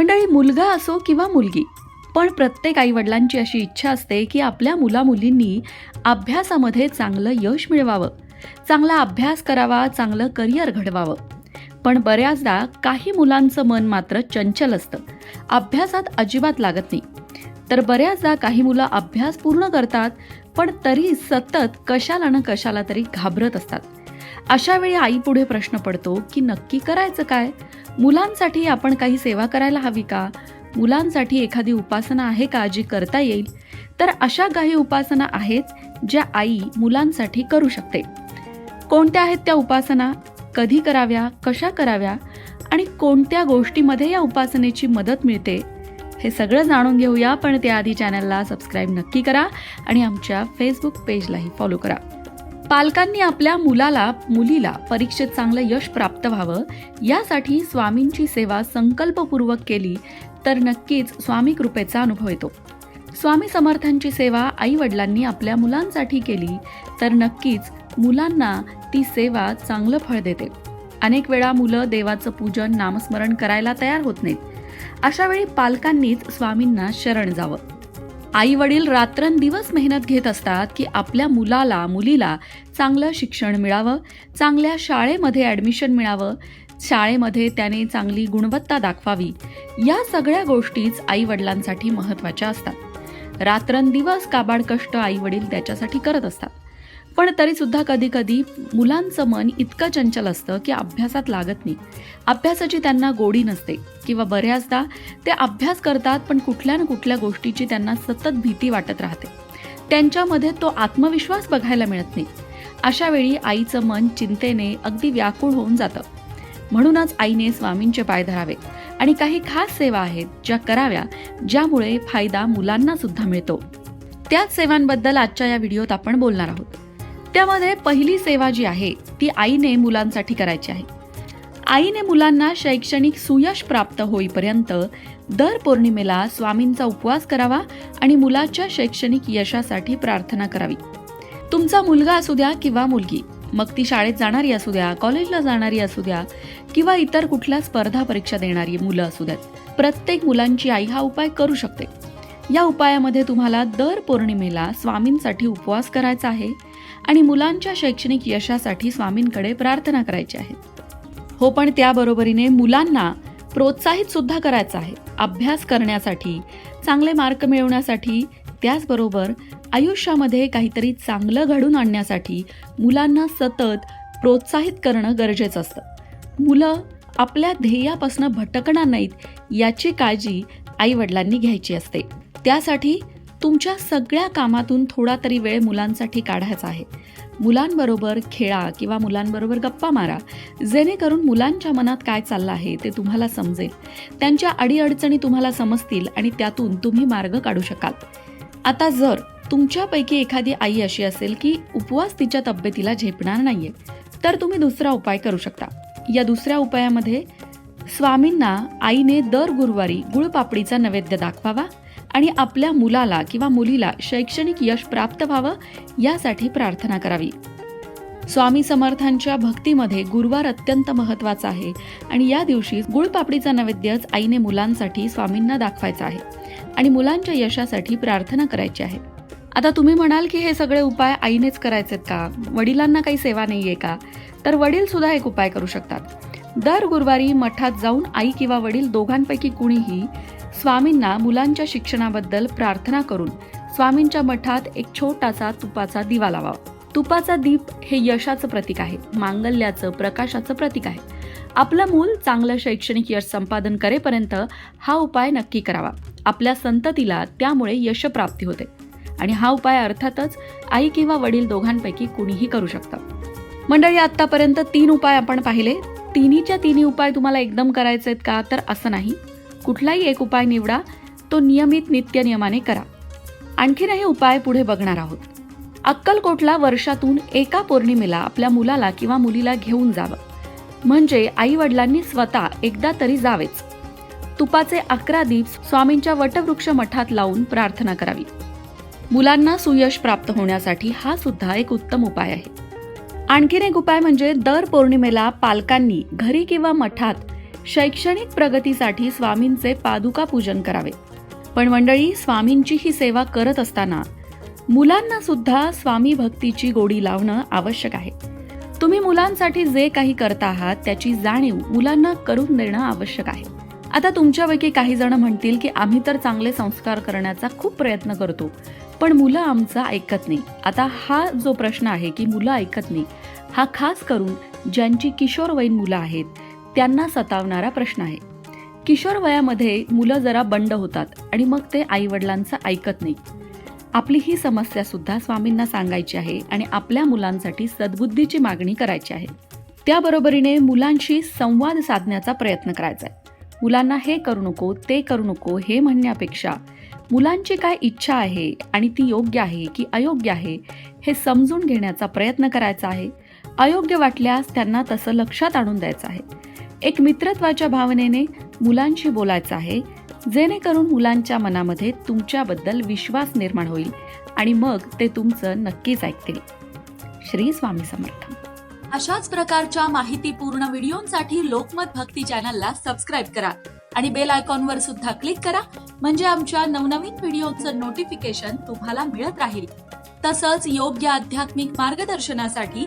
मंडळी मुलगा असो किंवा मुलगी पण प्रत्येक आईवडिलांची अशी इच्छा असते की आपल्या मुलामुलींनी अभ्यासामध्ये चांगलं यश मिळवावं. चांगला अभ्यास करावा चांगलं करिअर घडवावं. पण बऱ्याचदा काही मुलांचं मन मात्र चंचल असतं. अभ्यासात अजिबात लागत नाही. तर बऱ्याचदा काही मुलं अभ्यास पूर्ण करतात पण तरी सतत कशाला ना कशाला तरी घाबरत असतात. अशा वेळी आईपुढे प्रश्न पडतो की नक्की करायचं काय? मुलांसाठी आपण काही सेवा करायला हवी का? मुलांसाठी एखादी उपासना आहे का जी करता येईल? तर अशा काही उपासना आहेत ज्या आई मुलांसाठी करू शकते. कोणत्या आहेत त्या उपासना? कधी कराव्या? कशा कराव्या? आणि कोणत्या गोष्टीमध्ये या उपासनेची मदत मिळते? हे सगळं जाणून घेऊया पण त्याआधी चॅनलला सबस्क्राईब नक्की करा आणि आमच्या फेसबुक पेजलाही फॉलो करा. पालकांनी आपल्या मुलाला मुलीला परीक्षेत चांगलं यश प्राप्त व्हावं यासाठी स्वामींची सेवा संकल्पपूर्वक केली तर नक्कीच स्वामी कृपेचा अनुभव येतो. स्वामी समर्थांची सेवा आई वडिलांनी आपल्या मुलांसाठी केली तर नक्कीच मुलांना ती सेवा चांगलं फळ देते. अनेक वेळा मुलं देवाचं पूजन नामस्मरण करायला तयार होत नाहीत. अशा वेळी पालकांनीच स्वामींना शरण जावं. आई वडील रात्रंदिवस मेहनत घेत असतात की आपल्या मुलाला मुलीला चांगलं शिक्षण मिळावं चांगल्या शाळेमध्ये ॲडमिशन मिळावं शाळेमध्ये त्याने चांगली गुणवत्ता दाखवावी. या सगळ्या गोष्टीच आई वडिलांसाठी महत्त्वाच्या असतात. रात्रंदिवस काबाड कष्ट आई वडील त्याच्यासाठी करत असतात. पण तरी सुद्धा कधी कधी मुलांचं मन इतकं चंचल असतं की अभ्यासात लागत नाही. अभ्यासाची त्यांना गोडी नसते किंवा बऱ्याचदा ते अभ्यास करतात पण कुठल्या ना कुठल्या गोष्टीची त्यांना सतत भीती वाटत राहते. त्यांच्यामध्ये तो आत्मविश्वास बघायला मिळत नाही. अशा वेळी आईचं मन चिंतेने अगदी व्याकुळ होऊन जातं. म्हणूनच आईने स्वामींचे पाय धरावे आणि काही खास सेवा आहेत ज्या कराव्या ज्यामुळे फायदा मुलांना सुद्धा मिळतो. त्याच सेवांबद्दल आजच्या या व्हिडिओत आपण बोलणार आहोत. त्यामध्ये पहिली सेवा जी आहे ती आईने मुलांसाठी करायची आहे. आईने मुलांना शैक्षणिक सुयश प्राप्त होईपर्यंत दर पौर्णिमेला स्वामींचा उपवास करावा आणि मुलाच्या शैक्षणिक यशासाठी प्रार्थना करावी. तुमचा मुलगा असू द्या किंवा मुलगी मग ती शाळेत जाणारी असू द्या कॉलेजला जाणारी असू द्या किंवा इतर कुठल्या स्पर्धा परीक्षा देणारी मुलं असू द्यात प्रत्येक मुलांची आई हा उपाय करू शकते. या उपायामध्ये तुम्हाला दर पौर्णिमेला स्वामींसाठी उपवास करायचा आहे आणि मुलांच्या शैक्षणिक यशासाठी स्वामींकडे प्रार्थना करायची आहे. हो पण त्याबरोबरीने मुलांना प्रोत्साहित सुद्धा करायचं आहे. अभ्यास करण्यासाठी चांगले मार्क मिळवण्यासाठी त्याचबरोबर आयुष्यामध्ये काहीतरी चांगलं घडून आणण्यासाठी मुलांना सतत प्रोत्साहित करणं गरजेचं असतं. मुलं आपल्या ध्येयापासून भटकणार नाहीत याची काळजी आई वडिलांनी घ्यायची असते. त्यासाठी तुमच्या सगळ्या कामातून थोडा तरी वेळ मुलांसाठी काढायचा आहे. मुलांबरोबर खेळा किंवा मुलांबरोबर गप्पा मारा. जेणेकरून मुलांच्या मनात काय चाललं आहे ते तुम्हाला समजेल. त्यांच्या अडीअडचणी तुम्हाला समजतील आणि त्यातून तुम्ही मार्ग काढू शकाल. आता जर तुमच्यापैकी एखादी आई अशी असेल की उपवास तिच्या तब्येतीला झेपणार नाहीये तर तुम्ही दुसरा उपाय करू शकता. या दुसऱ्या उपायामध्ये स्वामींना आईने दर गुरुवारी गुळपापडीचा नैवेद्य दाखवावा. आणि आपल्या मुलाला किंवा मुलीला शैक्षणिक यश प्राप्त व्हावं यासाठी प्रार्थना करावी. स्वामी समर्थांच्या भक्तीमध्ये गुरुवार अत्यंत महत्त्वाचा आहे आणि या दिवशी गुळपापडीचा नैवेद्यच आईने मुलांसाठी स्वामींना दाखवायचा आहे आणि मुलांच्या यशासाठी प्रार्थना करायची आहे. आता तुम्ही म्हणाल की हे सगळे उपाय आईनेच करायचेत का? वडिलांना काही सेवा नाहीये का? तर वडील सुद्धा एक उपाय करू शकतात. दर गुरुवारी मठात जाऊन आई किंवा वडील दोघांपैकी कुणीही स्वामींना मुलांच्या शिक्षणाबद्दल प्रार्थना करून स्वामींच्या मठात एक छोटासा तुपाचा दिवा लावावा तुपाचा दीप हे यशाचं प्रतीक आहे मांगल्याचं प्रकाशाचं प्रतीक आहे. आपलं मूल चांगलं शैक्षणिक यश संपादन करेपर्यंत हा उपाय नक्की करावा. आपल्या संततीला त्यामुळे यशप्राप्ती होते. आणि हा उपाय अर्थातच आई किंवा वडील दोघांपैकी कुणीही करू शकतं. मंडळी आतापर्यंत तीन उपाय आपण पाहिले. तिन्हीच्या तिन्ही उपाय तुम्हाला एकदम करायचे आहेत का? तर असं नाही. कुठलाही एक उपाय निवडा तो नियमित नित्य नियमाने करा आणखीनही उपाय पुढे बघणार आहोत. अक्कलकोटला वर्षातून एका पौर्णिमेला आपल्या मुलाला किंवा मुलीला घेऊन जावं. म्हणजे आई वडिलांनी स्वतः एकदा तरी जावेच. तुपाचे अकरा दीप स्वामींच्या वटवृक्ष मठात लावून प्रार्थना करावी. मुलांना सुयश प्राप्त होण्यासाठी हा सुद्धा एक उत्तम उपाय आहे. आणखीन एक उपाय म्हणजे दर पौर्णिमेला पालकांनी घरी किंवा मठात शैक्षणिक प्रगतीसाठी स्वामींचे पादुका पूजन करावे. पण मंडळी स्वामींची ही सेवा करत असताना मुलांना सुद्धा स्वामी भक्तीची गोडी लावणं आवश्यक आहे. तुम्ही मुलांसाठी जे काही करता आहात त्याची जाणीव मुलांना करून देणं आवश्यक आहे. आता तुमच्यापैकी काही जण म्हणतील की आम्ही तर चांगले संस्कार करण्याचा खूप प्रयत्न करतो पण मुलं आमचं ऐकत नाही. आता हा जो प्रश्न आहे की मुलं ऐकत नाही हा खास करून ज्यांची किशोरवयीन मुलं आहेत त्यांना सतावणारा प्रश्न आहे. किशोर वयामध्ये मुलं जरा बंड होतात आणि मग ते आईवडिलांचं ऐकत नाही. आपली ही समस्या सुद्धा स्वामींना सांगायची आहे आणि आपल्या मुलांसाठी सद्बुद्धीची मागणी करायची आहे. त्याबरोबरीने मुलांशी संवाद साधण्याचा प्रयत्न करायचा आहे. मुलांना हे करू नको ते करू नको हे म्हणण्यापेक्षा मुलांची काय इच्छा आहे आणि ती योग्य आहे की अयोग्य आहे हे समजून घेण्याचा प्रयत्न करायचा आहे. अयोग्य वाटल्यास त्यांना तसं लक्षात आणून द्यायचं आहे. एक मित्रत्वाच्या भावनेने मुलांशी बोलायचं आहे जेणेकरून मुलांच्या मनामध्ये तुमच्याबद्दल विश्वास निर्माण होईल आणि मग ते तुमचं नक्कीच ऐकतील. श्री स्वामी समर्थ. अशाच प्रकारच्या माहितीपूर्ण व्हिडिओंसाठी लोकमत भक्ती चॅनलला सबस्क्राईब करा आणि बेल आयकॉनवर सुद्धा क्लिक करा म्हणजे आमच्या नवनवीन व्हिडिओचं नोटिफिकेशन तुम्हाला मिळत राहील. तसंच योग्य आध्यात्मिक मार्गदर्शनासाठी